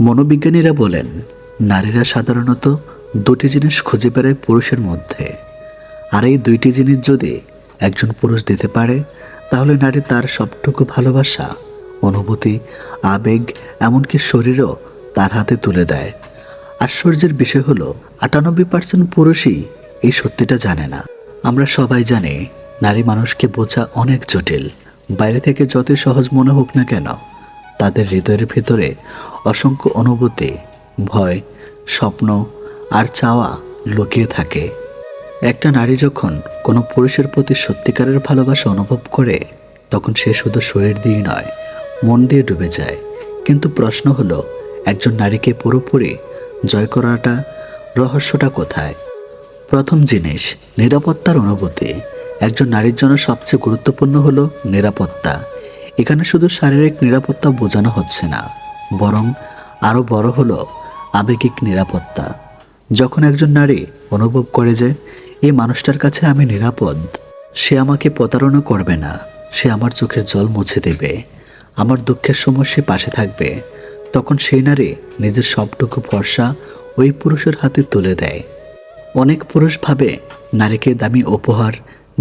মনোবিজ্ঞানীরা বলেন, নারীরা সাধারণত দুটি জিনিস খুঁজে বেড়ায় পুরুষের মধ্যে। আর এই দুইটি জিনিস যদি একজন পুরুষ দিতে পারে, তাহলে নারী তার সবটুকু ভালোবাসা, অনুভূতি, আবেগ, এমনকি শরীরও তার হাতে তুলে দেয়। আশ্চর্যের বিষয় হলো, আটানব্বই পার্সেন্ট পুরুষই এই সত্যিটা জানে না। আমরা সবাই জানি, নারী মানুষকে বোঝা অনেক জটিল। বাইরে থেকে যতই সহজ মনে হোক না কেন তাদের হৃদয়ের ভিতরে অসংখ্য অনুভূতি, ভয়, স্বপ্ন আর চাওয়া লুকিয়ে থাকে। একটা নারী যখন কোনো পুরুষের প্রতি সত্যিকারের ভালোবাসা অনুভব করে, তখন সে শুধু শরীর দিয়ে নয়, মন দিয়ে ডুবে যায়। কিন্তু প্রশ্ন হলো, একজন নারীকে পুরোপুরি জয় করাটা, রহস্যটা কোথায়? প্রথম জিনিস, নিরাপত্তার অনুভূতি। একজন নারীর জন্য সবচেয়ে গুরুত্বপূর্ণ হলো নিরাপত্তা। এখানে শুধু শারীরিক নিরাপত্তা বোঝানো হচ্ছে না, বরং আরও বড় হলো আবেগিক নিরাপত্তা। যখন একজন নারী অনুভব করে যে, এই মানুষটার কাছে আমি নিরাপদ, সে আমাকে প্রতারণা করবে না, সে আমার চোখের জল মুছে দেবে, আমার দুঃখের সময় সে পাশে থাকবে, তখন সেই নারী নিজের সবটুকু ভরসা ওই পুরুষের হাতে তুলে দেয়। অনেক পুরুষ ভাবে নারীকে দামি উপহার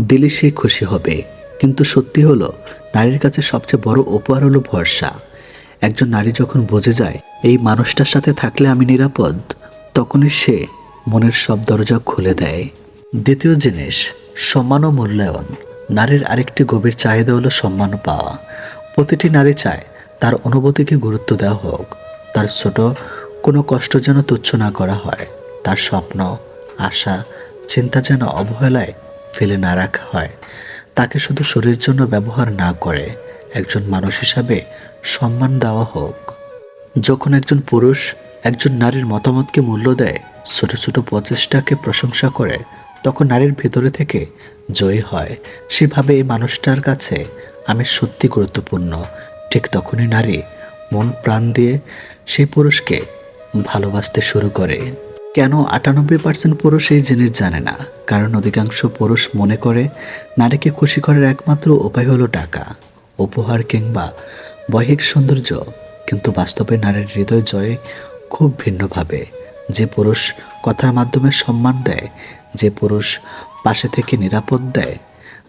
দিলে সে খুশি হবে, কিন্তু সত্যি হলো নারীর কাছে সবচেয়ে বড় উপহার হলো ভরসা। একজন নারী যখন বোঝে যায়, এই মানুষটার সাথে থাকলে আমি নিরাপদ, তখনই সে মনের সব দরজা খুলে দেয়। দ্বিতীয় জিনিস, সম্মান ও মূল্যায়ন। নারীর আরেকটি গভীর চাহিদা হলো সম্মান পাওয়া। প্রতিটি নারী চায় তার অনুভূতিকে গুরুত্ব দেওয়া হোক। তার ছোট কোনো কষ্ট যেন তুচ্ছ না করা হয়। তার স্বপ্ন, আশা, চিন্তা যেন অবহেলায় ফেলে না রাখা হয়। তাকে শুধু শরীরের জন্য ব্যবহার না করে একজন মানুষ হিসাবে সম্মান দেওয়া হোক। যখন একজন পুরুষ একজন নারীর মতামতকে মূল্য দেয়, ছোট ছোট প্রচেষ্টাকে প্রশংসা করে, তখন নারীর ভেতরে থেকে জয়ী হয়। সেভাবে এই মানুষটার কাছে আমি সত্যি গুরুত্বপূর্ণ। ঠিক তখনই নারী মন প্রাণ দিয়ে সেই পুরুষকে ভালোবাসতে শুরু করে। কেন আটানব্বই পার্সেন্ট পুরুষ এই জিনিস জানে না? কারণ অধিকাংশ পুরুষ মনে করে, নারীকে খুশি করার একমাত্র উপায় হলো টাকা, উপহার কিংবা বৈহিক সৌন্দর্য। কিন্তু বাস্তবে নারীর হৃদয় জয়ে খুব ভিন্নভাবে। যে পুরুষ কথার মাধ্যমে সম্মান দেয়, যে পুরুষ পাশে থেকে নিরাপদ দেয়,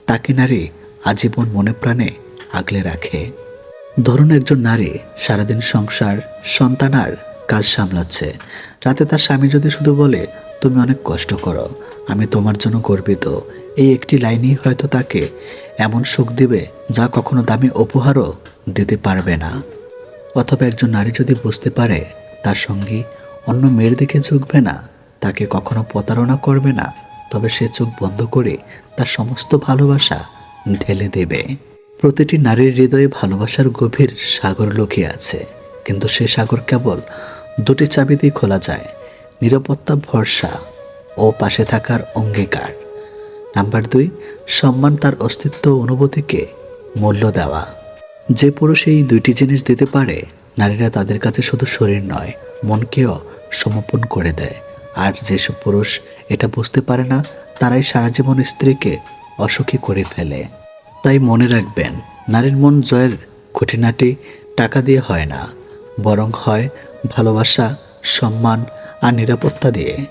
তাকে নারী আজীবন মনে প্রাণে আগলে রাখে। ধরুন একজন নারী সারাদিন সংসার, সন্তান আর কাজ সামলাচ্ছে। রাতে তার স্বামী যদি শুধু বলে, তুমি অনেক কষ্ট করো, আমি তোমার জন্য গর্বিত। এই একটি লাইনই হয়তো তাকে এমন সুখ দিবে যা কখনো দামি উপহারও দিতে পারবে না। অথবা একজন নারী যদি বুঝতে পারে, তার সঙ্গী অন্য মেয়ের দিকে ঝুঁকবে না, তাকে কখনো প্রতারণা করবে না, তবে সে চোখ বন্ধ করে তার সমস্ত ভালোবাসা ঢেলে দেবে। প্রতিটি নারীর হৃদয়ে ভালোবাসার গভীর সাগর লুকিয়ে আছে, কিন্তু সে সাগর কেবল দুটি চাবিতেই খোলা যায়। নিরাপত্তা, ভরসা ও পাশে থাকার অঙ্গীকার। নাম্বার দুই, সম্মান তার অস্তিত্ব অনুভূতিকে মূল্য দেওয়া। যে পুরুষ এই দুইটি জিনিস দিতে পারে, নারীরা তাদের কাছে শুধু শরীর নয়, মনকেও সমর্পণ করে দেয়। আর যেসব পুরুষ এটা বুঝতে পারে না, তারাই সারা জীবন স্ত্রীকে অসুখী করে ফেলে। তাই মনে রাখবেন, নারীর মন জয়ের খুঁটিনাটি টাকা দিয়ে হয় না, বরং হয় ভালোবাসা, সম্মান আর নিরাপত্তা দিয়ে।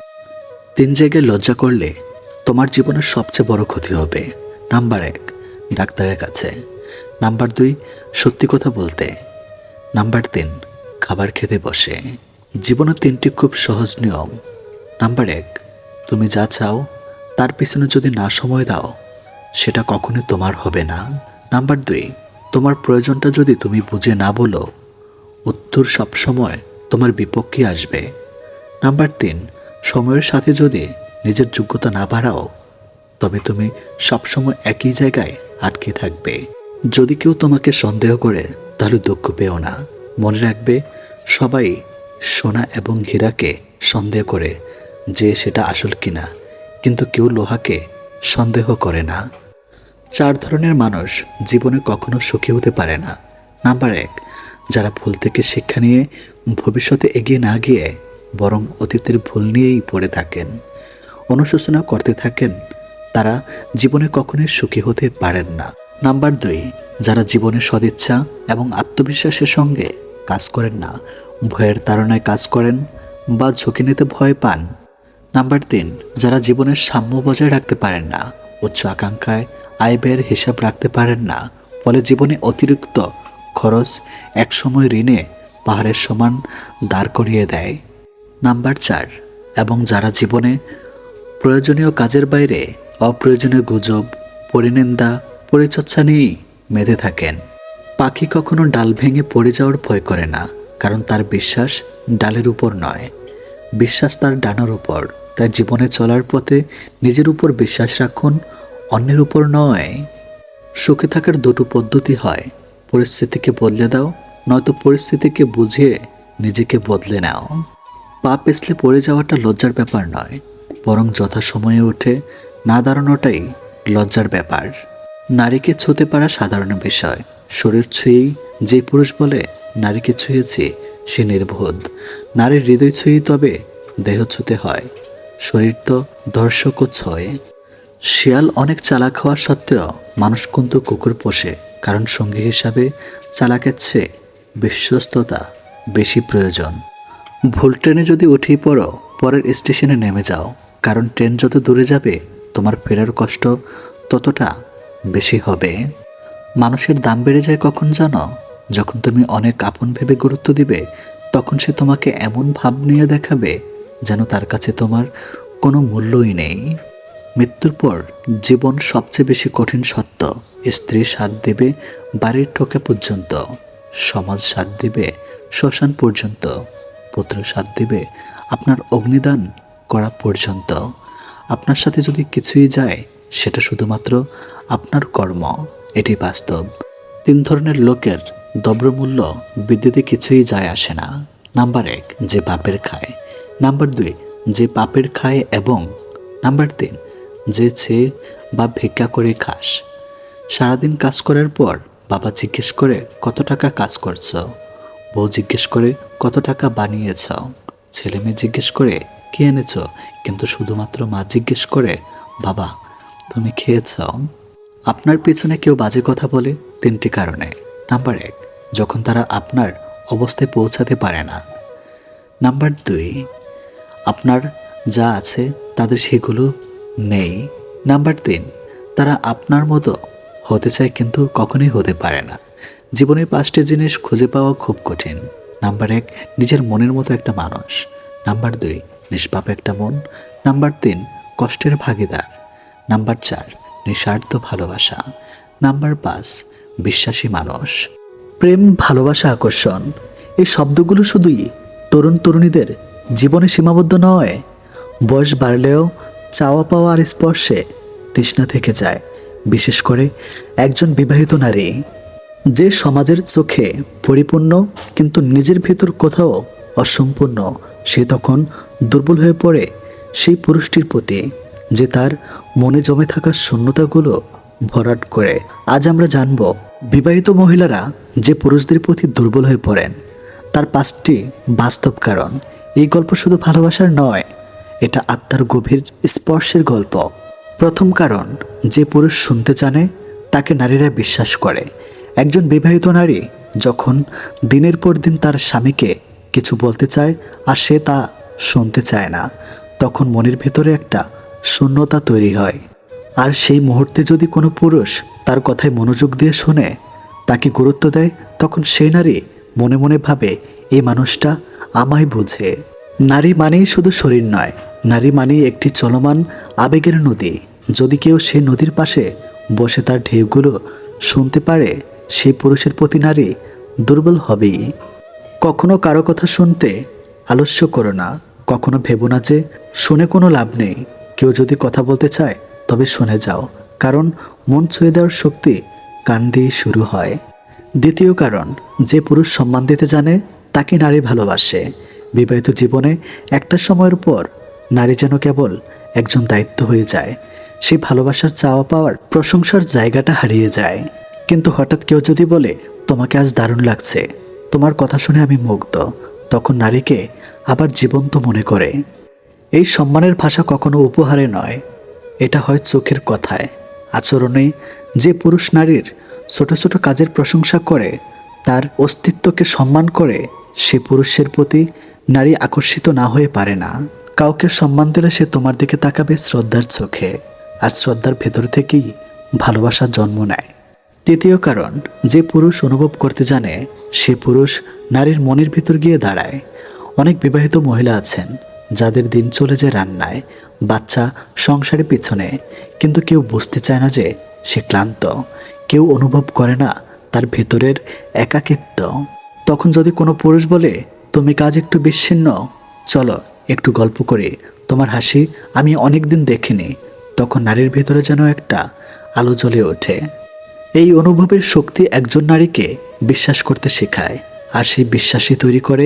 তিন জায়গায় লজ্জা করলে তোমার জীবনের সবচেয়ে বড় ক্ষতি হবে। নাম্বার এক, ডাক্তারের কাছে। নাম্বার দুই, সত্যি কথা বলতে। নাম্বার তিন, খাবার খেতে বসে। জীবনের তিনটি খুব সহজ নিয়ম। নাম্বার এক, তুমি যা চাও, তার পিছনে যদি না সময় দাও, সেটা কখনোই তোমার হবে না। নাম্বার দুই, তোমার প্রয়োজনটা যদি তুমি বুঝে না বলো, উত্তর সবসময় তোমার বিপক্ষে আসবে। নাম্বার তিন, সময়ের সাথে যদি নিজের যোগ্যতা না বাড়াও, তবে তুমি সবসময় একই জায়গায় আটকে থাকবে। যদি কেউ তোমাকে সন্দেহ করে, তাহলে দুঃখ পেও না। মনে রাখবে, সবাই সোনা এবং হীরাকে সন্দেহ করে যে সেটা আসল কিনা, কিন্তু কেউ লোহাকে সন্দেহ করে না। চার ধরনের মানুষ জীবনে কখনো সুখী হতে পারে না। নাম্বার এক যারা ভুল থেকে শিক্ষা নিয়ে ভবিষ্যতে এগিয়ে না গিয়ে বরং অতীতের ভুল নিয়েই পড়ে থাকেন, অনুশোচনা করতে থাকেন, তারা জীবনে কখনোই সুখী হতে পারেন না। নাম্বার দুই, যারা জীবনে সদিচ্ছা এবং আত্মবিশ্বাসের সঙ্গে কাজ করেন না, ভয়ের তাড়নায় কাজ করেন বা ঝুঁকি নিতে ভয় পান। নাম্বার তিন, যারা জীবনের সাম্য বজায় রাখতে পারেন না, উচ্চ আকাঙ্ক্ষায় আয় ব্যয়ের হিসাব রাখতে পারেন না, ফলে জীবনে অতিরিক্ত খরচ একসময় ঋণে পাহাড়ের সমান দাঁড় করিয়ে দেয়। নাম্বার চার, এবং যারা জীবনে প্রয়োজনীয় কাজের বাইরে অপ্রয়োজনীয় গুজব, পরিনিন্দা, পরিচর্চা নিয়েই মেতে থাকেন। পাখি কখনো ডাল ভেঙে পড়ে যাওয়ার ভয় করে না, কারণ তার বিশ্বাস ডালের উপর নয়। বিশ্বাস তার ডানার উপর, তাই জীবনে চলার পথে নিজের উপর বিশ্বাস রাখুন, অন্যের উপর নয়। সুখে থাকার দুটো পদ্ধতি হয় পরিস্থিতিকে বদলে দাও, নয়তো পরিস্থিতিকে বুঝিয়ে নিজেকে বদলে নাও। পা পিছলে পড়ে যাওয়াটা লজ্জার ব্যাপার নয়, বরং যথাসময়ে উঠে না দাঁড়ানোটাই লজ্জার ব্যাপার। নারীকে ছুঁতে পারা সাধারণ বিষয়। শরীর ছুঁয়েই যে পুরুষ বলে, নারীকে ছুঁয়েছি সে নির্বোধ। নারীর হৃদয় ছুঁয়েই তবে দেহ ছুঁতে হয়। শরীর তো দর্শকও ছয়। শিয়াল অনেক চালাক হওয়া সত্ত্বেও মানুষ কিন্তু কুকুর পোষে। কারণ সঙ্গী হিসাবে চালাকের চেয়ে বিশ্বস্ততা বেশি প্রয়োজন। ভুল ট্রেনে যদি উঠেই পড়ো, পরের স্টেশনে নেমে যাও, কারণ ট্রেন যত দূরে যাবে, তোমার ফেরার কষ্ট ততটা বেশি হবে। মানুষের দাম বেড়ে যায় কখন জানো? যখন তুমি অনেক আপন ভেবে গুরুত্ব দিবে, তখন সে তোমাকে এমন ভাব নিয়ে দেখাবে যেন তার কাছে তোমার কোনো মূল্যই নেই। মৃত্যুর পর জীবন সবচেয়ে বেশি কঠিন সত্য, স্ত্রী সাথ দেবে বাড়ির ঠোকা পর্যন্ত, সমাজ সাথ দিবে শ্মশান পর্যন্ত, পুত্র সাথ দিবে আপনার অগ্নিদান করা পর্যন্ত। আপনার সাথে যদি কিছুই যায়, সেটা শুধুমাত্র আপনার কর্ম, এটি বাস্তব। তিন ধরনের লোকের দ্রব্যমূল্য বৃদ্ধিতে কিছুই যায় আসে না। নাম্বার এক, যে বাপের খায়। নাম্বার দুই, যে পাপের খায় এবং নাম্বার তিন যে ছেয়ে বা ভিক্ষা করে খাস। সারাদিন কাজ করার পর বাবা জিজ্ঞেস করে, কত টাকা কাজ করছ? বউ জিজ্ঞেস করে, কত টাকা বানিয়েছ? ছেলে মেয়ে জিজ্ঞেস করে, কি এনেছ? কিন্তু শুধুমাত্র মা জিজ্ঞেস করে, বাবা, তুমি খেয়েছ? আপনার পিছনে কেউ বাজে কথা বলে তিনটি কারণে। নাম্বার এক, যখন তারা আপনার অবস্থায় পৌঁছাতে পারে না। নাম্বার দুই, আপনার যা আছে তাদের সেগুলো নেই। নাম্বার তিন, তারা আপনার মতো হতে চায় কিন্তু কখনোই হতে পারে না। জীবনের পাঁচটি জিনিস খুঁজে পাওয়া খুব কঠিন। নাম্বার এক, নিজের মনের মতো একটা মানুষ। নাম্বার দুই, নিষ্পাপ একটা মন। নাম্বার তিন, কষ্টের ভাগিদার। নাম্বার চার, নিঃস্বার্থ ভালোবাসা। নাম্বার পাঁচ, বিশ্বাসী মানুষ। প্রেম, ভালোবাসা, আকর্ষণ, এই শব্দগুলো শুধুই তরুণ তরুণীদের জীবনে সীমাবদ্ধ নয়। বয়স বাড়লেও চাওয়া পাওয়া আর স্পর্শে তৃষ্ণা থেকে যায়, বিশেষ করে একজন বিবাহিত নারী। যে সমাজের চোখে পরিপূর্ণ কিন্তু নিজের ভেতর কোথাও অসম্পূর্ণ, সে তখন দুর্বল হয়ে পড়ে সেই পুরুষটির প্রতি, যে তার মনে জমে থাকা শূন্যতাগুলো ভরাট করে। আজ আমরা জানব, বিবাহিত মহিলারা যে পুরুষদের প্রতি দুর্বল হয়ে পড়েন, তার পাঁচটি বাস্তব কারণ। এই গল্প শুধু ভালোবাসার নয় এটা আত্মার গভীর স্পর্শের গল্প। প্রথম কারণ, যে পুরুষ শুনতে জানে, তাকে নারীরা বিশ্বাস করে। একজন বিবাহিত নারী যখন দিনের পর দিন তার স্বামীকে কিছু বলতে চায় আর সে তা শুনতে চায় না, তখন মনের ভেতরে একটা শূন্যতা তৈরি হয়। আর সেই মুহূর্তে যদি কোনো পুরুষ তার কথায় মনোযোগ দিয়ে শোনে, তাকে গুরুত্ব দেয়, তখন সেই নারী মনে মনে ভাবে এই মানুষটা আমায় বুঝে। নারী মানেই শুধু শরীর নয়, নারী মানেই একটি চলমান, আবেগের নদী। যদি কেউ সে নদীর পাশে বসে তার ঢেউগুলো শুনতে পারে সেই পুরুষের প্রতি নারী দুর্বল হবেই। কখনো কারও কথা শুনতে আলস্য করো না, কখনো ভেবো না যে শুনে কোনো লাভ নেই। কেউ যদি কথা বলতে চায়, তবে শুনে যাও, কারণ মন ছুঁয়ে দেওয়ার শক্তি কান দিয়ে শুরু হয়। দ্বিতীয় কারণ, যে পুরুষ সম্মান দিতে জানে, তাকে নারী ভালোবাসে। বিবাহিত জীবনে একটা সময়ের পর নারী যেন কেবল একজন দায়িত্ব হয়ে যায় সেই ভালোবাসার চাওয়া পাওয়ার প্রশংসার জায়গাটা হারিয়ে যায়। কিন্তু হঠাৎ কেউ যদি বলে, তোমাকে আজ দারুণ লাগছে, তোমার কথা শুনে আমি মুগ্ধ, তখন নারীকে আবার জীবন্ত মনে করে। এই সম্মানের ভাষা কখনো উপহারে নয়, এটা হয় চোখের কথায়। আচরণে যে পুরুষ নারীর ছোট ছোট কাজের প্রশংসা করে, তার অস্তিত্বকে সম্মান করে সে পুরুষের প্রতি নারী আকর্ষিত না হয়ে পারে না। কাউকে সম্মান দিলে সে তোমার দিকে তাকাবে শ্রদ্ধার চোখে, আর শ্রদ্ধার ভেতর থেকেই ভালোবাসার জন্ম নেয়। তৃতীয় কারণ, যে পুরুষ অনুভব করতে জানে, সে পুরুষ নারীর মনের ভিতর গিয়ে দাঁড়ায়। অনেক বিবাহিত মহিলা আছেন, যাদের দিন চলে যায় রান্নায়, বাচ্চা সংসারের পিছনে, কিন্তু কেউ বুঝতে চায় না যে সে ক্লান্ত। কেউ অনুভব করে না তার ভেতরের একাকিত্ব। তখন যদি কোনো পুরুষ বলে তুমি কাজ একটু বিচ্ছিন্ন। চলো, একটু গল্প করে। তোমার হাসি আমি অনেক দিন দেখিনি। তখন নারীর ভেতরে যেন একটা আলো জ্বলে ওঠে। এই অনুভবের শক্তি একজন নারীকে বিশ্বাস করতে শেখায়, আর সেই বিশ্বাসই তৈরি করে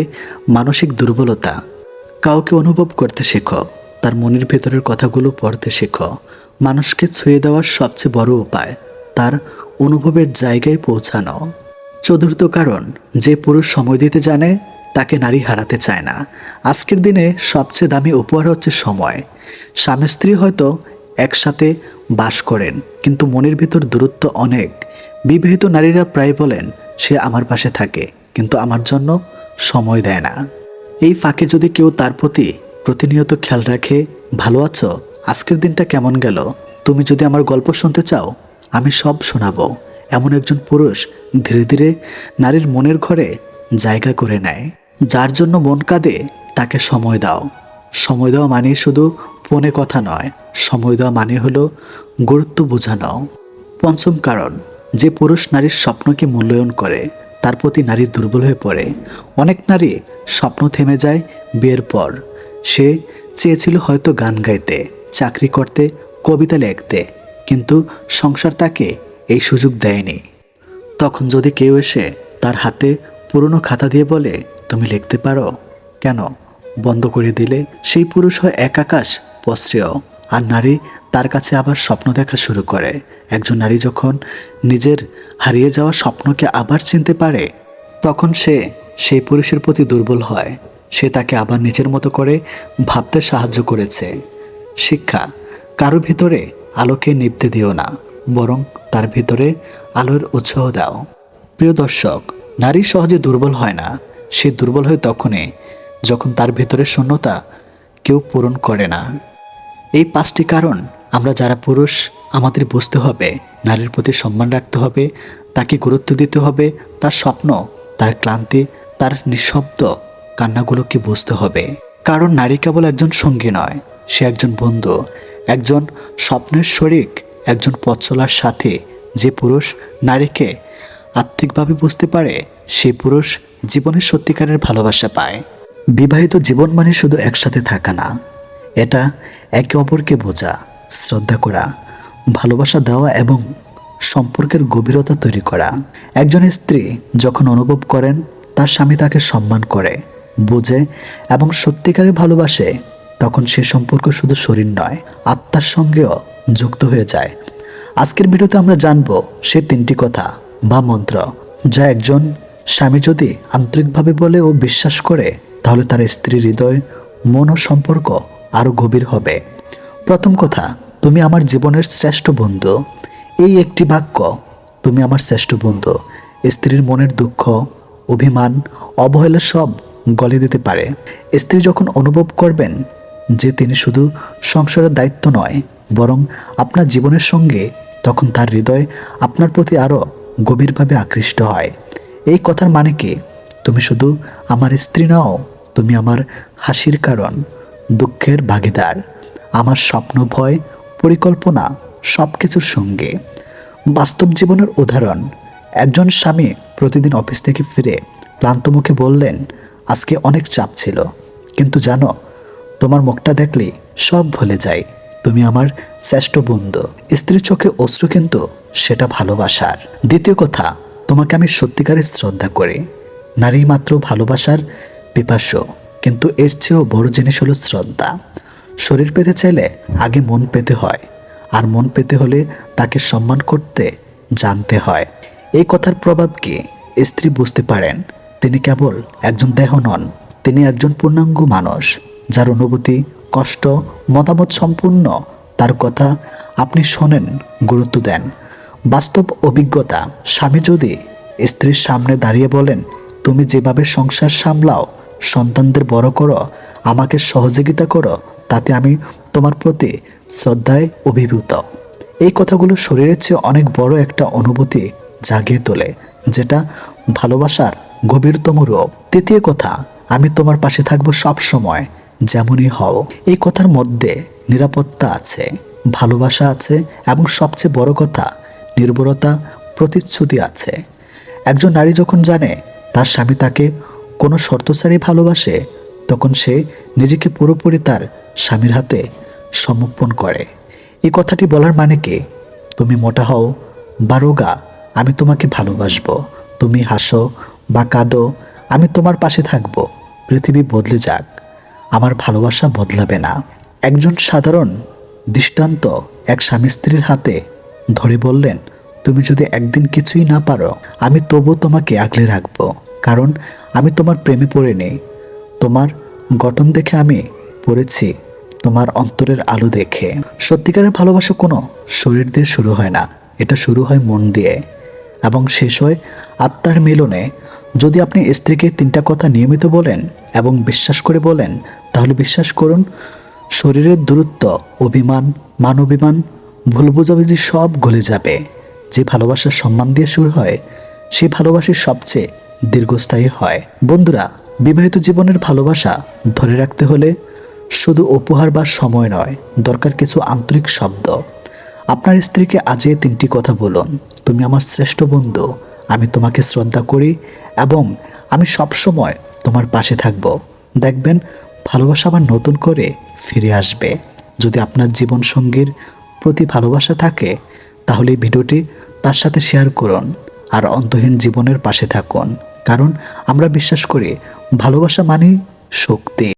মানসিক দুর্বলতা। কাউকে অনুভব করতে শেখো, তার মনের ভেতরের কথাগুলো পড়তে শেখো। মানুষকে ছুঁয়ে দেওয়ার সবচেয়ে বড় উপায়, তার অনুভবের জায়গায় পৌঁছানো। চতুর্থ কারণ, যে পুরুষ সময় দিতে জানে তাকে নারী হারাতে চায় না। আজকের দিনে সবচেয়ে দামি উপহার হচ্ছে সময়। স্বামী স্ত্রী হয়তো একসাথে বাস করেন, কিন্তু মনের ভিতর দূরত্ব অনেক। বিবাহিত নারীরা প্রায় বলেন, সে আমার পাশে থাকে, কিন্তু আমার জন্য সময় দেয় না। এই ফাঁকে যদি কেউ তার প্রতি প্রতিনিয়ত খেয়াল রাখে, ভালো আছো? আজকের দিনটা কেমন গেল? তুমি যদি আমার গল্প শুনতে চাও, আমি সব শোনাবো। এমন একজন পুরুষ ধীরে ধীরে নারীর মনের ঘরে জায়গা করে নেয়। যার জন্য মন কাঁদে, তাকে সময় দাও। সময় দেওয়া মানে শুধু ফোনে কথা নয়। সময় দেওয়া মানে হলো গুরুত্ব বোঝানো। পঞ্চম কারণ, যে পুরুষ নারীর স্বপ্নকে মূল্যায়ন করে, তার প্রতি নারী দুর্বল হয়ে পড়ে। অনেক নারী স্বপ্ন থেমে যায় বিয়ের পর। সে চেয়েছিল হয়তো গান গাইতে, চাকরি করতে, কবিতা লিখতে, কিন্তু সংসার তাকে এই সুযোগ দেয়নি। তখন যদি কেউ এসে তার হাতে পুরনো খাতা দিয়ে বলে তুমি লিখতে পারো? কেন? বন্ধ করে দিলে সেই পুরুষ হয় এক আকাশ পশ্রেয় আর নারী তার কাছে আবার স্বপ্ন দেখা শুরু করে। একজন নারী যখন নিজের হারিয়ে যাওয়া স্বপ্নকে আবার চিনতে পারে, তখন সে সেই পুরুষের প্রতি দুর্বল হয়। সে তাকে আবার নিজের মতো করে ভাবতে সাহায্য করেছে। শিক্ষা, কারও ভিতরে আলোকে নিভতে দিও না, বরং তার ভিতরে আলোর উৎসাহ দাও। প্রিয় দর্শক, নারী সহজে দুর্বল হয় না। সে দুর্বল হয় তখনই, যখন তার ভেতরে শূন্যতা কেউ পূরণ করে না। এই পাঁচটি কারণ আমরা যারা পুরুষ, আমাদের বুঝতে হবে, নারীর প্রতি সম্মান রাখতে হবে, তাকে গুরুত্ব দিতে হবে, তার স্বপ্ন, তার ক্লান্তি, তার নিঃশব্দ কান্নাগুলোকে বুঝতে হবে। কারণ নারী কেবল একজন সঙ্গী নয়, সে একজন বন্ধু, একজন স্বপ্নের শরিক, একজন পথ চলার সাথে। যে পুরুষ নারীকে আত্মিকভাবে বুঝতে পারে, সে পুরুষ জীবনের সত্যিকারের ভালোবাসা পায়। বিবাহিত জীবন মানে শুধু একসাথে থাকা না, এটা একে অপরকে বোঝা, শ্রদ্ধা করা, ভালোবাসা দেওয়া এবং সম্পর্কের গভীরতা তৈরি করা। একজন স্ত্রী যখন অনুভব করেন, তার স্বামী তাকে সম্মান করে, বোঝে এবং সত্যিকারের ভালোবাসে, তখন সে সম্পর্ক শুধু শরীর নয়, আত্মার সঙ্গেও যুক্ত হয়ে যায়। আজকের ভিডিওতে আমরা জানব সে তিনটি কথা। বা মন্ত্র। যা একজন স্বামী যদি আন্তরিকভাবে বলে ও বিশ্বাস করে, তাহলে তার স্ত্রীর হৃদয়, মন ও সম্পর্ক আরও গভীর হবে। প্রথম কথা, তুমি আমার জীবনের শ্রেষ্ঠ বন্ধু। এই একটি বাক্য, তুমি আমার শ্রেষ্ঠ বন্ধু। স্ত্রীর মনের দুঃখ, অভিমান, অবহেলা সব গলে দিতে পারে। স্ত্রী যখন অনুভব করবেন যে তিনি শুধু সংসারের দায়িত্ব নয়, বরং আপনার জীবনের সঙ্গে তখন তার হৃদয় আপনার প্রতি আরও গভীরভাবে আকৃষ্ট হয়। এই কথার মানে কি? তুমি শুধু আমার স্ত্রী নাও, তুমি আমার হাসির কারণ, দুঃখের ভাগিদার। আমার স্বপ্ন, ভয়, পরিকল্পনা সব কিছুর সঙ্গে। বাস্তব জীবনের উদাহরণ, একজন স্বামী প্রতিদিন অফিস থেকে ফিরে ক্লান্ত মুখে বললেন, আজকে অনেক চাপ ছিল। কিন্তু জানো, তোমার মুখটা দেখলে সব ভুলে যায়। তুমি আমার শ্রেষ্ঠ বন্ধু। স্ত্রীর চোখে অশ্রু কিন্তু সেটা ভালোবাসার। দ্বিতীয় কথা, তোমাকে আমি সত্যিকারের শ্রদ্ধা করি। নারী মাত্র ভালোবাসার পিপাস্য কিন্তু এর চেয়েও বড় জিনিস হলো শ্রদ্ধা। শরীর পেতে চাইলে আগে মন পেতে হয়, আর মন পেতে হলে তাকে সম্মান করতে জানতে হয়। এই কথার প্রভাব কি? স্ত্রী বুঝতে পারেন, তিনি কেবল একজন দেহ নন, তিনি একজন পূর্ণাঙ্গ মানুষ, যার অনুভূতি কষ্ট, মতামত সম্পূর্ণ, তার কথা আপনি শোনেন, গুরুত্ব দেন। বাস্তব অভিজ্ঞতা, স্বামী যদি স্ত্রীর সামনে দাঁড়িয়ে বলেন, তুমি যেভাবে সংসার সামলাও, সন্তানদের বড় করো, আমাকে সহযোগিতা করো, তাতে আমি তোমার প্রতি শ্রদ্ধায় অভিভূত। এই কথাগুলো শরীরের চেয়ে অনেক বড় একটা অনুভূতি জাগিয়ে তোলে, যেটা ভালোবাসার গভীরতম রূপ। তৃতীয় কথা, আমি তোমার পাশে থাকব সব সময় যেমনই হও, এই কথার মধ্যে নিরাপত্তা আছে, ভালোবাসা আছে এবং সবচেয়ে বড় কথা নির্ভরতা প্রতিশ্রুতি আছে। একজন নারী যখন জানে তার স্বামী তাকে কোনো শর্ত ছাড়াই ভালোবাসে, তখন সে নিজেকে পুরোপুরি তার স্বামীর হাতে সমর্পণ করে। এই কথাটি বলার মানে কি? তুমি মোটা হও বা রোগা আমি তোমাকে ভালোবাসবো। তুমি হাসো বা কাঁদো, আমি তোমার পাশে থাকব। পৃথিবী বদলে যাক। আমার ভালোবাসা বদলাবে না। একজন সাধারণ, দৃষ্টান্ত এক স্বামী স্ত্রীর হাতে ধরে বললেন, তুমি যদি একদিন কিছুই না পারো, আমি তবু তোমাকে আগলে রাখব। কারণ আমি তোমার প্রেমে পড়ে নেই। তোমার গঠন দেখে আমি পড়েছি, তোমার অন্তরের আলো দেখে। সত্যিকারের ভালোবাসা কোনো শরীর দিয়ে শুরু হয় না। এটা শুরু হয় মন দিয়ে এবং শেষ হয় আত্মার মিলনে। যদি আপনি স্ত্রীকে তিনটা কথা নিয়মিত বলেন এবং বিশ্বাস করে বলেন, তাহলে বিশ্বাস করুন, শরীরের দূরত্ব, অভিমান, মানবিমান, ভুল বোঝাবুঝি সব গলে যাবে। যে ভালোবাসা সম্মান দিয়ে শুরু হয়, সে ভালোবাসা সবচেয়ে দীর্ঘস্থায়ী হয়। বন্ধুরা, বিবাহিত জীবনের ভালোবাসা ধরে রাখতে হলে শুধু উপহার বা সময় নয়, দরকার কিছু আন্তরিক শব্দ। আপনার স্ত্রীকে আজ এই তিনটি কথা বলুন। তুমি আমার শ্রেষ্ঠ বন্ধু আমি তোমাকে শ্রদ্ধা করি এবং আমি সবসময় তোমার পাশে থাকব। দেখবেন, ভালোবাসা আবার নতুন করে ফিরে আসবে। যদি আপনার জীবন সঙ্গীর প্রতি ভালোবাসা থাকে, তাহলে ভিডিওটি তার সাথে শেয়ার করুন আর অন্তহীন জীবনের পাশে থাকুন। কারণ আমরা বিশ্বাস করি, ভালোবাসা মানেই শক্তি।